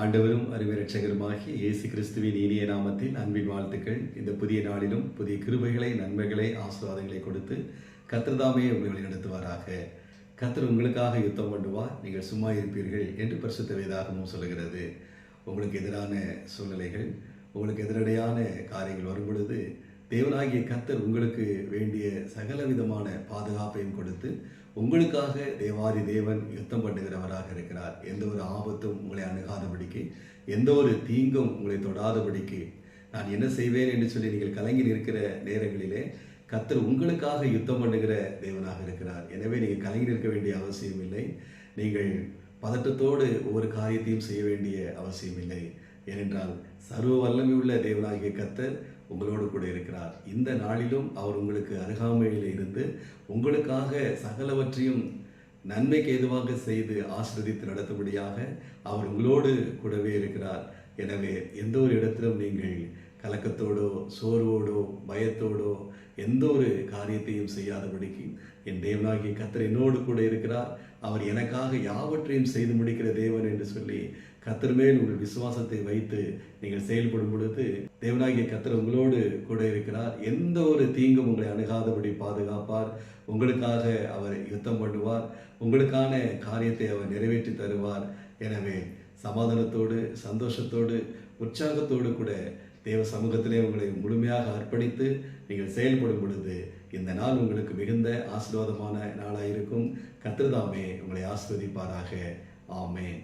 ஆண்டவரும் அருமை இயேசு கிறிஸ்துவின் இனிய நாமத்தில் அன்பின் வாழ்த்துக்கள். இந்த புதிய நாளிலும் புதிய கிருபைகளை நன்மைகளை ஆசீர்வாதங்களை கொடுத்து கத்திரதாமே உங்களை வழிநடத்துவாராக. கத்தர் உங்களுக்காக யுத்தம் பண்ணுவார். நீங்கள் சும்மா இருப்பீர்கள் என்று பரிசுத்த வேதாகமும் சொல்லுகிறது. உங்களுக்கு எதிரான சூழ்நிலைகள் உங்களுக்கு எதிரடையான காரியங்கள் வரும் பொழுது தேவனாகிய கத்தர் உங்களுக்கு வேண்டிய சகல விதமான பாதுகாப்பையும் கொடுத்து உங்களுக்காக தேவாதி தேவன் யுத்தம் பண்ணுகிறவராக இருக்கிறார். எந்த ஒரு ஆபத்தும் உங்களை அணுகாதபடிக்கு எந்த ஒரு தீங்கும் உங்களை தொடாதபடிக்கு நான் என்ன செய்வேன் என்று சொல்லி நீங்கள் கலங்கி நிற்கிற நேரங்களிலே கத்தர் உங்களுக்காக யுத்தம் பண்ணுகிற தேவனாக இருக்கிறார். எனவே நீங்கள் கலங்கி நிற்க வேண்டிய அவசியம் இல்லை நீங்கள் பதட்டத்தோடு ஒவ்வொரு காரியத்தையும் செய்ய வேண்டிய அவசியம் இல்லை ஏனென்றால் சர்வ வல்லமை உள்ள தேவனாகிய கத்தர் உங்களோடு கூட இருக்கிறார். இந்த நாளிலும் அவர் உங்களுக்கு அருகாமையில் இருந்து உங்களுக்காக சகலவற்றையும் நன்மைக்கு ஏதுவாக செய்து ஆசிர்வதித்து நடத்தும்படியாக அவர் உங்களோடு கூடவே இருக்கிறார். எனவே எந்த ஒரு இடத்திலும் நீங்கள் கலக்கத்தோடோ சோர்வோடோ பயத்தோடோ எந்த ஒரு காரியத்தையும் செய்யாதபடிக்கு என் தேவனாகிய கத்தர் என்னோடு கூட இருக்கிறார். அவர் எனக்காக யாவற்றையும் செய்து முடிக்கிற தேவன் என்று சொல்லி கத்தர் மேல் உங்கள் விசுவாசத்தை வைத்து நீங்கள் செயல்படும் பொழுது தேவனாகிய கத்தர் உங்களோடு கூட இருக்கிறார். எந்த ஒரு தீங்கும் உங்களை அணுகாதபடி பாதுகாப்பார். உங்களுக்காக அவர் யுத்தம் பண்ணுவார். உங்களுக்கான காரியத்தை அவர் நிறைவேற்றி தருவார். எனவே சமாதானத்தோடு சந்தோஷத்தோடு உற்சாகத்தோடு கூட தேவ சமூகத்திலே உங்களை முழுமையாக அர்ப்பணித்து நீங்கள் செயல்படும் பொழுது இந்த நாள் உங்களுக்கு மிகுந்த ஆசீர்வாதமான நாளாக இருக்கும் கத்திரதாமே உங்களை ஆஸ்வதிப்பாராக ஆமேன்.